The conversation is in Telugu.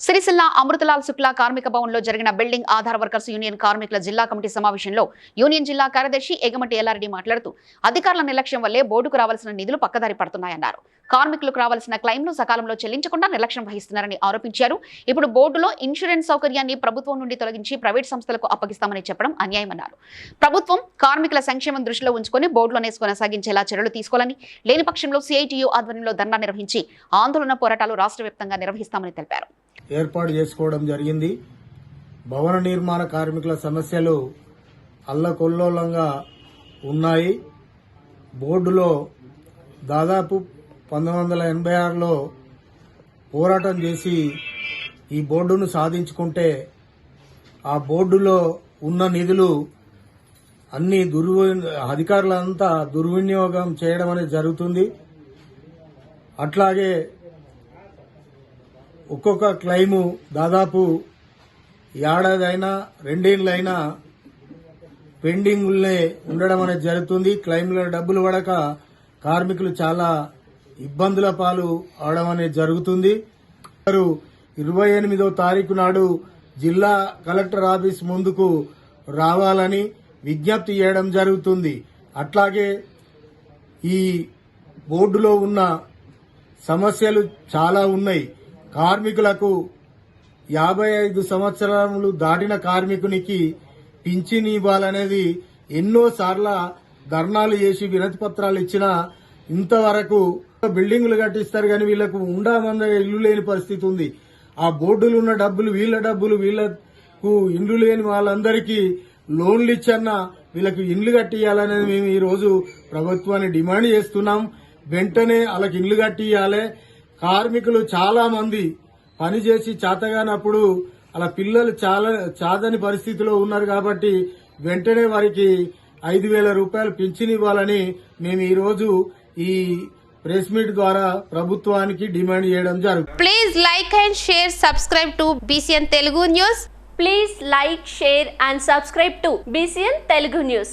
సిరిసిల్ల అమృతలాల్ శుక్లా కార్మిక భవన్లో జరిగిన బిల్డింగ్ ఆధార్ వర్కర్స్ యూనియన్ కార్మికుల జిల్లా కమిటీ సమావేశంలో యూనియన్ జిల్లా కార్యదర్శి ఎగమటి ఎల్లారెడ్డి మాట్లాడుతూ అధికారుల నిర్లక్ష్యం వల్లే బోర్డుకు రావాల్సిన నిధులు పక్కదారి పడుతున్నాయన్నారు. కార్మికులకు రావాల్సిన క్లెయిమ్ను సకాలంలో చెల్లించకుండా నిర్లక్ష్యం వహిస్తున్నారని ఆరోపించారు. ఇప్పుడు బోర్డులో ఇన్సూరెన్స్ సౌకర్యాన్ని ప్రభుత్వం నుండి తొలగించి ప్రైవేట్ సంస్థలకు అప్పగిస్తామని చెప్పడం అన్యాయమన్నారు. ప్రభుత్వం కార్మికుల సంక్షేమం దృష్టిలో ఉంచుకొని బోర్డులోనే కొనసాగించేలా చర్యలు తీసుకోవాలని లేని పక్షంలో సిఐటియు ఆధ్వర్యంలో ధర్నా నిర్వహించి ఆందోళన పోరాటాలు రాష్ట్ర వ్యాప్తంగా నిర్వహిస్తామని తెలిపారు. ఏర్పాటు చేసుకోవడం జరిగింది. భవన నిర్మాణ కార్మికుల సమస్యలు అల్లకొల్లోలంగా ఉన్నాయి. బోర్డులో దాదాపు పంతొమ్మిది వందల ఎనభై ఆరులో పోరాటం చేసి ఈ బోర్డును సాధించుకుంటే ఆ బోర్డులో ఉన్న నిధులు అన్ని దుర్వి అధికారులంతా దుర్వినియోగం చేయడం అనేది జరుగుతుంది. అట్లాగే ఒక్కొక్క క్లైము దాదాపు ఏడాదైనా రెండేళ్ళైనా పెండింగ్లే ఉండడం అనేది జరుగుతుంది. క్లైమ్ల డబ్బులు పడక కార్మికులు చాలా ఇబ్బందుల పాలు అవడం అనేది జరుగుతుంది. వారు ఇరవై ఎనిమిదో తారీఖు నాడు జిల్లా కలెక్టర్ ఆఫీస్ ముందుకు రావాలని విజ్ఞప్తి చేయడం జరుగుతుంది. అట్లాగే ఈ బోర్డులో ఉన్న సమస్యలు చాలా ఉన్నాయి. కార్మికులకు యాభై ఐదు సంవత్సరాలు దాటిన కార్మికునికి పింఛన్ ఇవ్వాలనేది ఎన్నో సార్ల ధర్నాలు చేసి వినతి పత్రాలు ఇచ్చినా ఇంతవరకు బిల్డింగులు కట్టిస్తారు కానీ వీళ్ళకు ఉండమంద ఇల్లు లేని పరిస్థితి ఉంది. ఆ బోర్డులు ఉన్న డబ్బులు వీళ్ళ డబ్బులు వీళ్ళకు ఇండ్లు లేని వాళ్ళందరికీ లోన్లు ఇచ్చన్నా వీళ్ళకు ఇండ్లు కట్టియాలనేది మేము ఈ రోజు ప్రభుత్వాన్ని డిమాండ్ చేస్తున్నాం. వెంటనే వాళ్ళకి ఇండ్లు కట్టియాలి కార్మికులు చాలా మంది పనిచేసి చేతగానప్పుడు అలా పిల్లలు చాలా చాదని పరిస్థితిలో ఉన్నారు కాబట్టి వెంటనే వారికి ఐదు వేల రూపాయలు పింఛన్ ఇవ్వాలని మేము ఈ రోజు ఈ ప్రెస్ మీట్ ద్వారా ప్రభుత్వానికి డిమాండ్ చేయడం జరుగుతుంది. Please like and share subscribe to BCN Telugu news please like share and subscribe to BCN Telugu news